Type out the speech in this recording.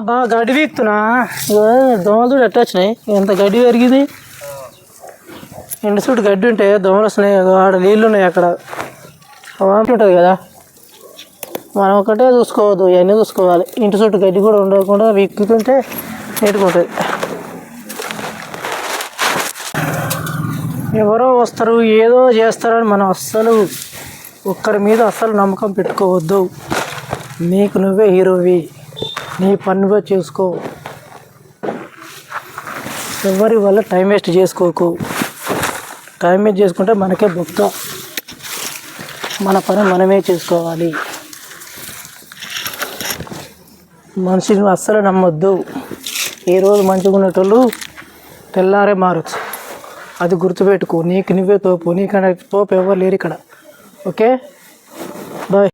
బా గడ్డి వీక్తున్నా దోమలు చూడు ఎట్ట వచ్చినాయి? ఎంత గడ్డి పెరిగింది? ఎండు చుట్టూ గడ్డి ఉంటే దోమలు వస్తున్నాయి. ఆడ నీళ్ళు ఉన్నాయి అక్కడ. వాంటి ఉంటుంది కదా? మనం ఒకటే చూసుకోవద్దు ఇవన్నీ చూసుకోవాలి. ఇంటి చుట్టూ గడ్డి కూడా ఉండకుండా వీక్కుంటే నీట్గా ఉంటుంది ఎవరో వస్తారు ఏదో చేస్తారని మనం అస్సలు ఒక్కరి మీద అస్సలు నమ్మకం పెట్టుకోవద్దు. నీకు నువ్వే హీరోవి. నీ పనుగా చేసుకో. ఎవరి వల్ల టైం వేస్ట్ చేసుకోకు. టైం వేస్ట్ చేసుకుంటే మనకే బొక్క మన పని మనమే చేసుకోవాలి. మనిషిని అస్సలు నమ్మొద్దు. ఈరోజు రోజు మంచిగా ఉన్నటోళ్ళు తెల్లారే మారచ్చు. అది గుర్తుపెట్టుకో. నీకు నువ్వే తోపు. నీకన్నా తోపు ఎవరు లేరు ఇక్కడ. ఓకే? బాయ్.